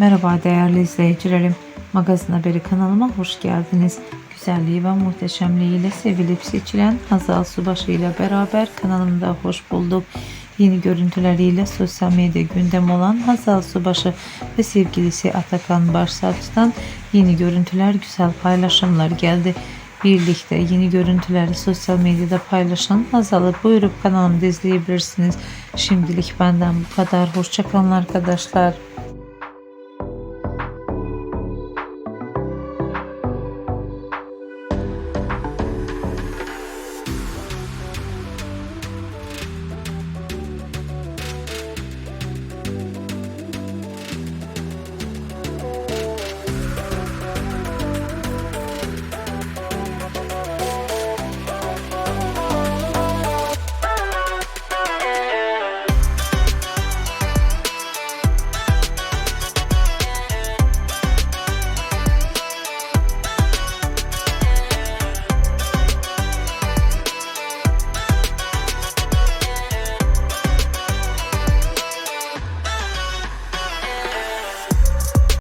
Merhaba değerli izleyicilerim. Magazin Haberi kanalıma hoş geldiniz. Güzelliği ve muhteşemliğiyle sevilip seçilen Hazal Subaşı ile beraber kanalımda hoş bulduk. Yeni görüntüleriyle sosyal medya gündem olan Hazal Subaşı ve sevgilisi Atakan Başsavcı'dan yeni görüntüler, güzel paylaşımlar geldi. Birlikte yeni görüntüleri sosyal medyada paylaşan Hazal'ı buyurup kanalımda izleyebilirsiniz. Şimdilik benden bu kadar. Hoşçakalın arkadaşlar.